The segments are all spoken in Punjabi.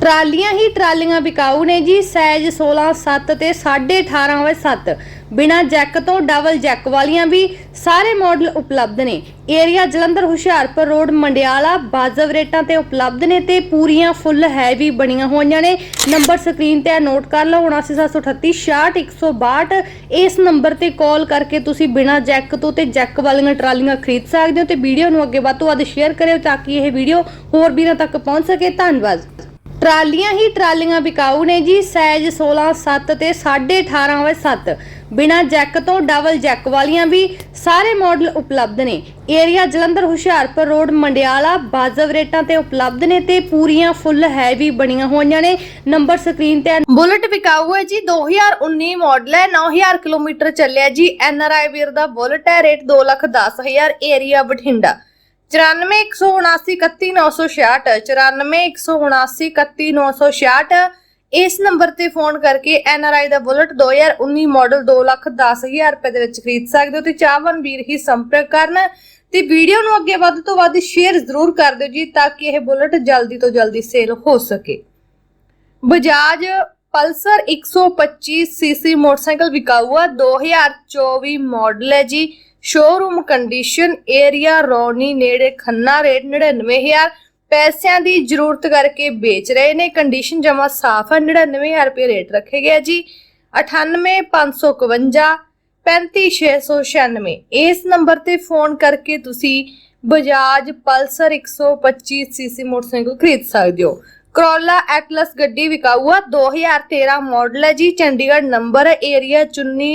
ਟਰਾਲੀਆਂ ਹੀ ਟਰਾਲੀਆਂ ਵਿਕਾਊ ਨੇ ਜੀ ਸਾਈਜ਼ 16 7 ਤੇ 18.5 ਵੇ 7 ਬਿਨਾ ਜੈਕ ਤੋਂ ਡਬਲ ਜੈਕ ਵਾਲੀਆਂ ਵੀ ਸਾਰੇ ਮਾਡਲ ਉਪਲਬਧ ਨੇ। ਏਰੀਆ ਜਲੰਧਰ, ਹੁਸ਼ਿਆਰਪੁਰ ਰੋਡ, ਮੰਡਿਆਲਾ, ਬਾਜ਼ਵ ਰੇਟਾਂ ਤੇ ਉਪਲਬਧ ਨੇ ਤੇ ਪੂਰੀਆਂ ਫੁੱਲ ਹੈਵੀ ਬਣੀਆਂ ਹੋਈਆਂ ਨੇ। ਨੰਬਰ ਸਕਰੀਨ ਤੇ ਨੋਟ ਕਰ ਲਓ 79738 66162 ਇਸ ਨੰਬਰ ਤੇ ਕਾਲ ਕਰਕੇ ਤੁਸੀਂ ਬਿਨਾ ਜੈਕ ਤੋਂ ਤੇ ਜੈਕ ਵਾਲੀਆਂ ਟਰਾਲੀਆਂ ਖਰੀਦ ਸਕਦੇ ਹੋ ਤੇ ਵੀਡੀਓ ਨੂੰ ਅੱਗੇ ਵੱਧ ਤੋਂ ਵੱਧ ਸ਼ੇਅਰ ਕਰਿਓ ਤਾਂ ਕਿ ਇਹ ਵੀਡੀਓ ਹੋਰ ਵੀਰਾਂ ਤੱਕ ਪਹੁੰਚ ਸਕੇ। ਧੰਨਵਾਦ। ਟਰਾਲੀਆਂ ਹੀ ਟਰਾਲੀਆਂ ਵਿਕਾਊ ਨੇ ਜੀ ਸਾਈਜ਼ 16 7 ਤੇ 18.5 ਵੇ 7 ਬਿਨਾ ਜੈਕ ਤੋਂ ਡਬਲ ਜੈਕ ਵਾਲੀਆਂ ਵੀ ਸਾਰੇ ਮਾਡਲ ਉਪਲਬਧ ਨੇ। ਏਰੀਆ ਜਲੰਧਰ, ਹੁਸ਼ਿਆਰਪੁਰ ਰੋਡ, ਮੰਡਿਆਲਾ, ਬਾਜ਼ਵ ਰੇਟਾਂ ਤੇ ਉਪਲਬਧ ਨੇ ਤੇ ਪੂਰੀਆਂ ਫੁੱਲ ਹੈਵੀ ਬਣੀਆਂ ਹੋਈਆਂ ਨੇ। ਨੰਬਰ ਸਕਰੀਨ ਤੇ ਬੁਲਟ ਵਿਕਾਊ ਹੈ ਜੀ 2019 ਮਾਡਲ ਹੈ 9000 ਕਿਲੋਮੀਟਰ ਚੱਲਿਆ ਜੀ। ਐਨ ਆਰ ਆਈ ਵੀਰ ਦਾ ਬੁਲਟ ਹੈ, ਰੇਟ 210000 ਏਰੀਆ ਬਠਿੰਡਾ। 9417931966 9417931966 ਇਸ ਨੰਬਰ ਤੇ ਫੋਨ ਕਰਕੇ ਐਨ ਆਰ ਆਈ ਦਾ ਬੁਲਟ 2019 ਮਾਡਲ 210000 ਰੁਪਏ ਦੇ ਵਿੱਚ ਖਰੀਦ ਸਕਦੇ ਹੋ ਤੇ ਚਾਹਵਾਨ ਵੀਰ ਹੀ ਸੰਪਰਕ ਕਰਨ। ਤੇ ਵੀਡੀਓ ਨੂੰ ਅੱਗੇ ਵੱਧ ਤੋਂ ਵੱਧ ਸ਼ੇਅਰ ਜ਼ਰੂਰ ਕਰ ਦਿਓ ਜੀ ਤਾਂ ਕਿ ਇਹ ਬੁਲਟ ਜਲਦੀ ਤੋਂ ਜਲਦੀ ਸੇਲ ਹੋ ਸਕੇ। Bajaj Pulsar 125 C C motorcycle ਵਿਕਾਊ ਆ 2024 ਮਾਡਲ ਹੈ ਜੀ। ਸ਼ੋਰੂਮ ਕੰਡੀਸ਼ਨ ਏਰੀਆ ਰੌਣੀ ਨੇੜੇ ਖੰਨਾ ਰੇਟ 99000 ਪੈਸਿਆਂ ਦੀ ਜ਼ਰੂਰਤ ਕਰਕੇ ਵੇਚ ਰਹੇ ਨੇ। ਕੰਡੀਸ਼ਨ ਜਮਾ ਸਾਫ਼ ਹੈ। 99000 ਰੁਪਏ ਰੇਟ ਰੱਖੇ ਗਿਆ ਜੀ। 98552 35696 ਇਸ ਨੰਬਰ ਤੇ ਫੋਨ ਕਰਕੇ ਤੁਸੀਂ ਬਜਾਜ ਪਲਸਰ 125 ਸੀਸੀ ਮੋਟਰਸਾਈਕਲ ਖਰੀਦ ਸਕਦੇ ਹੋ। ਕਰੋਲਾ ਐਟਲਸ ਗੱਡੀ ਵਿਕਾਊ ਆ 2013 ਮਾਡਲ ਹੈ ਜੀ। Chandigarh number area Chunni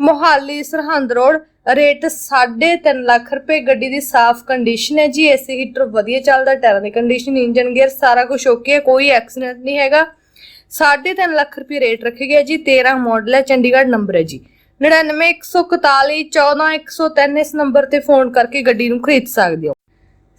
Mohali Sirhind road. Rate 3.5 lakh ਰੁਪਏ। ਗੱਡੀ ਦੀ ਸਾਫ਼ ਕੰਡੀਸ਼ਨ ਹੈ ਜੀ, ਏਸੀ ਹੀਟਰ ਵਧੀਆ ਚੱਲਦਾ ਟਾਇਰਾਂ ਦੀ ਕੰਡੀਸ਼ਨ ਇੰਜਨ ਗੇਅਰ ਸਾਰਾ ਕੁਝ ਓਕੇ ਹੈ, ਕੋਈ ਐਕਸੀਡੈਂਟ ਨਹੀਂ ਹੈਗਾ। 3.5 ਲੱਖ ਰੁਪਏ ਰੇਟ ਰੱਖੇ ਗਿਆ ਜੀ 13 ਮਾਡਲ ਹੈ, ਚੰਡੀਗੜ੍ਹ ਨੰਬਰ ਹੈ ਜੀ। 99141 14103 ਇਸ ਨੰਬਰ ਤੇ ਫੋਨ ਕਰਕੇ ਗੱਡੀ ਨੂੰ ਖਰੀਦ ਸਕਦੇ ਹੋ।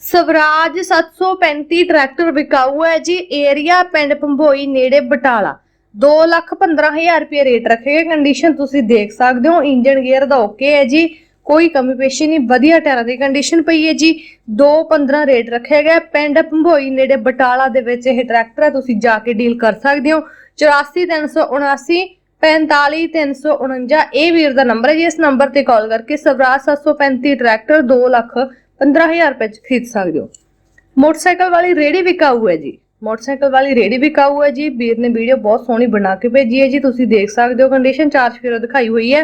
ਸਵਰਾਜ 735 ਟਰੈਕਟਰ ਵਿਕਾਊ ਹੈ ਜੀ, ਏਰੀਆ ਪਿੰਡ ਭੰਬੋਈ ਨੇੜੇ ਬਟਾਲਾ। 215000 ਰੁਪਏ ਰੇਟ ਰੱਖੇਗਾ ਕੰਡੀਸ਼ਨ ਤੁਸੀਂ ਦੇਖ ਸਕਦੇ ਹੋ। ਇੰਜਨ ਗੇਅਰ ਦਾ ਓਕੇ ਹੈ ਜੀ। ਕੋਈ ਕਮੀ ਪੇਸ਼ੀ ਨਹੀਂ। ਵਧੀਆ ਟਾਇਰਾਂ ਦੀ ਕੰਡੀਸ਼ਨ ਪਈ ਹੈ ਜੀ। 215 ਰੇਟ ਰੱਖਿਆ ਗਿਆ ਪਿੰਡ ਭੰਬੋਈ ਨੇੜੇ ਬਟਾਲਾ ਦੇ ਵਿੱਚ ਇਹ ਟਰੈਕਟਰ ਹੈ। ਤੁਸੀਂ ਜਾ ਕੇ ਡੀਲ ਕਰ ਸਕਦੇ ਹੋ। 84379 45349 ਇਹ ਵੀਰ ਦਾ ਨੰਬਰ ਹੈ ਜੀ। ਇਸ ਨੰਬਰ ਤੇ ਕਾਲ ਕਰਕੇ ਸਵਰਾਜ 735 ਟਰੈਕਟਰ 2 ਲੱਖ 15000 ਰੁਪਏ ਚ ਖਰੀਦ ਸਕਦੇ ਹੋ। ਮੋਟਰਸਾਈਕਲ ਵਾਲੀ ਰੇੜੀ ਵਿਕਾਊ ਹੈ ਜੀ। ਮੋਟਰਸਾਈਕਲ ਵਾਲੀ ਰੇੜੀ ਵਿਕਾਊ ਹੈ ਜੀ। ਵੀਰ ਨੇ ਵੀਡੀਓ ਬਹੁਤ ਸੋਹਣੀ ਬਣਾ ਕੇ ਭੇਜੀ ਹੈ ਜੀ। ਤੁਸੀਂ ਦੇਖ ਸਕਦੇ ਹੋ ਕੰਡੀਸ਼ਨ ਚਾਰਜ ਫਿਰ ਦਿਖਾਈ ਹੋਈ ਹੈ।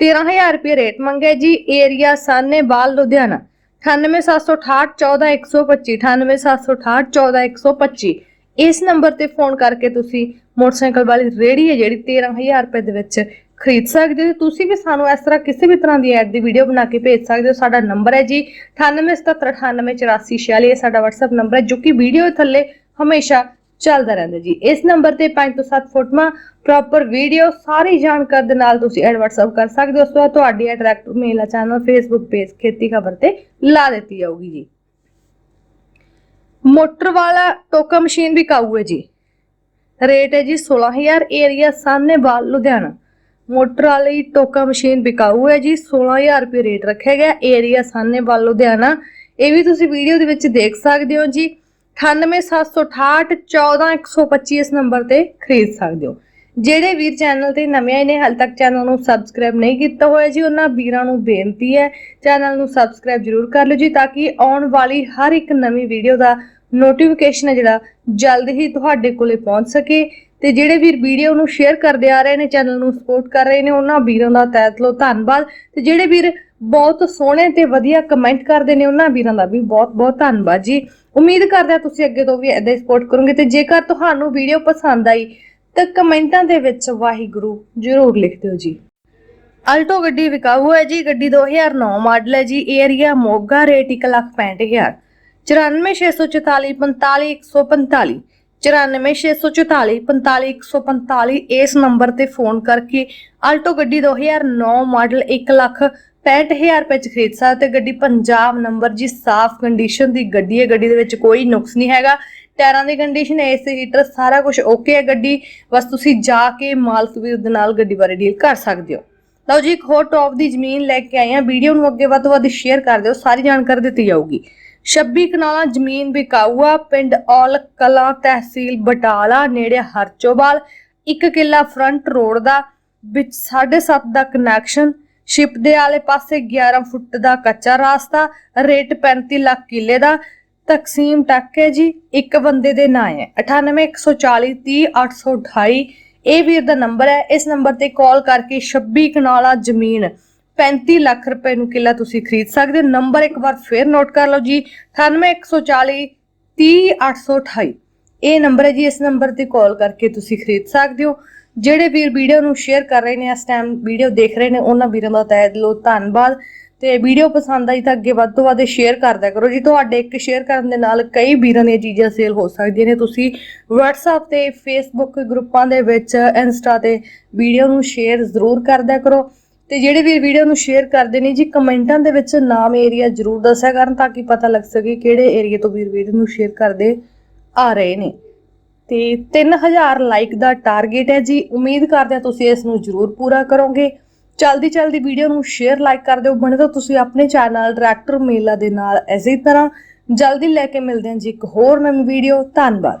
13000 ਰੁਪਏ ਰੇਟ ਮੰਗਿਆ ਜੀ ਏਰੀਆ ਸਾਨੇਵਾਲ ਲੁਧਿਆਣਾ। 9876814125 9876814125 ਇਸ ਨੰਬਰ ਤੇ ਫੋਨ ਕਰਕੇ ਤੁਸੀਂ ਮੋਟਰਸਾਈਕਲ ਵਾਲੀ ਰੇੜੀ ਹੈ ਜਿਹੜੀ 13000 ਰੁਪਏ ਦੇ ਵਿੱਚ ਖਰੀਦ ਸਕਦੇ ਹੋ। ਤੁਸੀਂ ਵੀ ਸਾਨੂੰ ਇਸ ਤਰ੍ਹਾਂ ਕਿਸੇ ਵੀ ਤਰ੍ਹਾਂ ਦੀ ਐਡ ਦੀ ਵੀਡੀਓ ਬਣਾ ਕੇ ਭੇਜ ਸਕਦੇ ਹੋ। ਸਾਡਾ ਨੰਬਰ ਹੈ ਜੀ 9877988446 ਇਹ ਸਾਡਾ WhatsApp ਨੰਬਰ ਹੈ, ਜੋ ਕਿ ਵੀਡੀਓ ਥੱਲੇ ਹਮੇਸ਼ਾ ਚੱਲਦਾ ਰਹਿੰਦਾ ਜੀ। ਇਸ ਨੰਬਰ ਤੇ 5 ਤੋਂ 7 ਫੋਟੋਆਂ ਪ੍ਰੋਪਰ ਵੀਡੀਓ ਸਾਰੀ ਜਾਣਕਾਰੀ ਦੇ ਨਾਲ ਤੁਸੀਂ ਐਡ WhatsApp ਕਰ ਸਕਦੇ ਹੋ। ਉਸ ਤੁਹਾਡੀ ad direct mail channel Facebook page Kheti Khabar ਤੇ ਲਾ ਦਿੱਤੀ ਜਾਊਗੀ ਜੀ। ਮੋਟਰ ਵਾਲਾ ਟੋਕਾ ਮਸ਼ੀਨ ਵੀ ਕਾਊ ਹੈ ਜੀ। ਰੇਟ ਹੈ ਜੀ 16000 ਏਰੀਆ ਸਾਹਨੇਵਾਲ, ਲੁਧਿਆਣਾ। ਮੋਟਰ ਵਾਲੀ ਟੋਕਾ ਮਸ਼ੀਨ ਵਿਕਾਊ ਹੈ ਜੀ 16000 ਰੁਪਏ ਰੇਟ ਰੱਖਿਆ ਗਿਆ। ਏਰੀਆ ਸਾਹਨੇਵਾਲ, ਲੁਧਿਆਣਾ। ਇਹ ਵੀ ਤੁਸੀਂ ਵੀਡੀਓ ਦੇ ਵਿੱਚ ਦੇਖ ਸਕਦੇ ਹੋ ਜੀ। 9876814125 ਇਸ ਨੰਬਰ ਤੇ ਖਰੀਦ ਸਕਦੇ ਹੋ। ਜਿਹੜੇ ਵੀਰ ਚੈਨਲ ਤੇ ਨਵੇਂ ਆਏ ਨੇ, ਹਾਲ ਤੱਕ ਚੈਨਲ ਨੂੰ ਸਬਸਕ੍ਰਾਈਬ ਨਹੀਂ ਕੀਤਾ ਹੋਇਆ ਜੀ, ਉਹਨਾਂ ਵੀਰਾਂ ਨੂੰ ਬੇਨਤੀ ਹੈ, ਚੈਨਲ ਨੂੰ ਸਬਸਕ੍ਰਾਈਬ ਜ਼ਰੂਰ ਕਰ ਲਓ ਜੀ, ਤਾਂ ਕਿ ਆਉਣ ਵਾਲੀ ਹਰ ਇੱਕ ਨਵੀਂ ਵੀਡੀਓ ਦਾ ਨੋਟੀਫਿਕੇਸ਼ਨ ਹੈ ਜਿਹੜਾ, ਜਲਦ ਹੀ ਤੁਹਾਡੇ ਕੋਲੇ ਪਹੁੰਚ ਸਕੇ। ਤੇ ਜਿਹੜੇ ਵੀਰ ਵੀਡੀਓ ਨੂੰ ਸ਼ੇਅਰ ਕਰਦੇ ਆ ਰਹੇ ਨੇ, ਚੈਨਲ ਨੂੰ ਸਪੋਰਟ ਕਰ ਰਹੇ ਨੇ, ਉਹਨਾਂ ਵੀਰਾਂ ਦਾ ਤਹਿ ਦਿਲੋਂ ਧੰਨਵਾਦ। ਤੇ ਜਿਹੜੇ ਵੀਰ ਬਹੁਤ ਸੋਹਣੇ ਤੇ ਵਧੀਆ ਕਮੈਂਟ ਕਰਦੇ ਨੇ ਉਹਨਾਂ ਵੀਰਾਂ ਦਾ ਵੀ ਬਹੁਤ ਬਹੁਤ ਧੰਨਵਾਦ ਜੀ। ਉਮੀਦ ਕਰਦੇ ਹਾਂ ਤੁਸੀਂ ਅੱਗੇ ਤੋਂ ਵੀ ਇਦਾਂ ਹੀ ਸਪੋਰਟ ਕਰੋਗੇ ਤੇ ਜੇਕਰ ਤੁਹਾਨੂੰ ਵੀਡੀਓ ਪਸੰਦ ਆਈ ਤਾਂ ਕਮੈਂਟਾਂ ਦੇ ਵਿੱਚ ਵਾਹਿਗੁਰੂ ਜ਼ਰੂਰ ਲਿਖ ਦਿਓ ਜੀ। ਅਲਟੋ ਗੱਡੀ ਵਿਕਾਊ ਹੈ ਜੀ, ਗੱਡੀ 2009 ਮਾਡਲ ਹੈ ਜੀ, ਏਰੀਆ ਮੋਗਾ ਰੇਟ 165000 94644 45145 94644 45145 ਇਸ ਨੰਬਰ ਤੇ ਫੋਨ ਕਰਕੇ ਆਲਟੋ ਗੱਡੀ 2009 ਮਾਡਲ 1 ਲੱਖ 65000 ਰੁਪਏ ਚ ਖਰੀਦ ਸਕਦੇ ਹੋ। ਗੱਡੀ ਪੰਜਾਬ ਨੰਬਰ ਜੀ, ਸਾਫ਼ ਕੰਡੀਸ਼ਨ ਦੀ ਗੱਡੀ ਹੈ। ਗੱਡੀ ਦੇ ਵਿੱਚ ਕੋਈ ਨੁਕਸ ਨਹੀਂ ਹੈਗਾ। ਟਾਇਰਾਂ ਦੀ ਕੰਡੀਸ਼ਨ ਏਸੀ ਹੀਟਰ ਸਾਰਾ ਕੁਝ ਓਕੇ ਹੈ ਗੱਡੀ। ਬਸ ਤੁਸੀਂ ਜਾ ਕੇ ਮਾਲਕ ਵੀਰ ਦੇ ਨਾਲ ਗੱਡੀ ਬਾਰੇ ਡੀਲ ਕਰ ਸਕਦੇ ਹੋ। ਲਓ ਜੀ, ਇੱਕ ਹੋਰ ਟੌਪ ਦੀ ਜ਼ਮੀਨ ਲੈ ਕੇ ਆਏ ਹਾਂ। ਵੀਡੀਓ ਨੂੰ ਅੱਗੇ ਵੱਧ ਤੋਂ ਵੱਧ ਸ਼ੇਅਰ ਕਰ ਦਿਓ। ਸਾਰੀ ਜਾਣਕਾਰੀ ਦਿੱਤੀ ਜਾਊਗੀ। 26 ਕਨਾਲਾਂ ਜ਼ਮੀਨ ਵਿਕਾਊ ਪਿੰਡ ਔਲ ਕਲਾਂ ਤਹਿਸੀਲ ਬਟਾਲਾ, ਨੇੜੇ ਹਰਚੋਵਾਲ ਇੱਕ ਕਿੱਲਾ ਫਰੰਟ ਰੋਡ ਦਾ, ਵਿੱਚ 7.5 ਦਾ ਕਨੈਕਸ਼ਨ ਸ਼ਿਪ ਦੇ ਆਲੇ ਪਾਸੇ 11 ਫੁੱਟ ਦਾ ਕੱਚਾ ਰਾਸਤਾ, ਰੇਟ 35 ਲੱਖ ਕਿੱਲੇ ਦਾ। ਤਕਸੀਮ ਟੱਕ ਹੈ ਜੀ, ਇੱਕ ਬੰਦੇ ਦੇ ਨਾਂ ਹੈ। 9814 30828 ਇਹ ਵੀਰ ਦਾ ਨੰਬਰ ਹੈ। ਇਸ ਨੰਬਰ ਤੇ ਕਾਲ ਕਰਕੇ 26 ਕਨਾਲਾ ਜ਼ਮੀਨ 35 ਲੱਖ ਰੁਪਏ ਨੂੰ ਕਿੱਲਾ ਤੁਸੀਂ ਖਰੀਦ ਸਕਦੇ ਹੋ। ਨੰਬਰ ਇੱਕ ਵਾਰ ਫੇਰ ਨੋਟ ਕਰ ਲਓ ਜੀ। 9814 30828 ਇਹ ਨੰਬਰ ਹੈ ਜੀ। ਇਸ ਨੰਬਰ ਤੇ ਕਾਲ ਕਰਕੇ ਤੁਸੀਂ ਖਰੀਦ ਸਕਦੇ ਹੋ। ਜਿਹੜੇ ਵੀਰ ਵੀਡੀਓ ਨੂੰ ਸ਼ੇਅਰ ਕਰ ਰਹੇ ਨੇ, ਇਸ ਟਾਈਮ ਵੀਡੀਓ ਦੇਖ ਰਹੇ ਨੇ, ਉਹਨਾਂ ਵੀਰਾਂ ਦਾ ਤਹਿ ਦਿਲੋਂ ਧੰਨਵਾਦ। ਤੇ ਵੀਡੀਓ ਪਸੰਦ ਆਈ ਤਾਂ ਅੱਗੇ ਵੱਧ ਤੋਂ ਵੱਧ ਸ਼ੇਅਰ ਕਰਦਿਆ ਕਰੋ। ਜੀ, ਤੁਹਾਡੇ ਇੱਕ ਸ਼ੇਅਰ ਕਰਨ ਦੇ ਨਾਲ ਕਈ ਵੀਰਾਂ ਦੀਆਂ ਚੀਜ਼ਾਂ ਸੇਲ ਹੋ ਸਕਦੀਆਂ ਨੇ। ਤੁਸੀਂ WhatsApp ਤੇ, Facebook ਗਰੁੱਪਾਂ ਦੇ ਵਿੱਚ ਇੰਸਟਾ ਤੇ ਵੀਡੀਓ ਨੂੰ ਸ਼ੇਅਰ ਜ਼ਰੂਰ ਕਰਦਿਆ ਕਰੋ। ਤੇ ਜਿਹੜੇ ਵੀ ਵੀਡੀਓ ਨੂੰ ਸ਼ੇਅਰ ਕਰਦੇ ਨੇ, ਜੀ, ਕਮੈਂਟਾਂ ਦੇ ਵਿੱਚ ਨਾਮ ਏਰੀਆ ਜ਼ਰੂਰ ਦੱਸਿਆ ਕਰਨ ਤਾਂ ਕਿ ਪਤਾ ਲੱਗ ਸਕੇ ਕਿਹੜੇ ਏਰੀਆ ਤੋਂ ਵੀਰ ਵੀਡੀਓ ਨੂੰ ਸ਼ੇਅਰ ਕਰਦੇ ਆ ਰਹੇ ਨੇ। ਤੇ 3000 ਲਾਈਕ ਦਾ ਟਾਰਗੇਟ ਹੈ ਜੀ। ਉਮੀਦ ਕਰਦੇ ਹਾਂ ਤੁਸੀਂ ਇਸ ਨੂੰ ਜ਼ਰੂਰ ਪੂਰਾ ਕਰੋਗੇ। ਚਲਦੀ ਚਲਦੀ ਵੀਡੀਓ ਨੂੰ ਸ਼ੇਅਰ ਲਾਈਕ ਕਰ ਦਿਓ। ਬਣੇ ਤਾਂ ਤੁਸੀਂ ਆਪਣੇ ਚੈਨਲ ਡਾਇਰੈਕਟਰ ਮੇਲਾ ਦੇ ਨਾਲ ਇਸੇ ਤਰ੍ਹਾਂ। ਜਲਦੀ ਲੈ ਕੇ ਮਿਲਦੇ ਹਾਂ ਜੀ ਇੱਕ ਹੋਰ ਨਵੀਂ ਵੀਡੀਓ ਧੰਨਵਾਦ।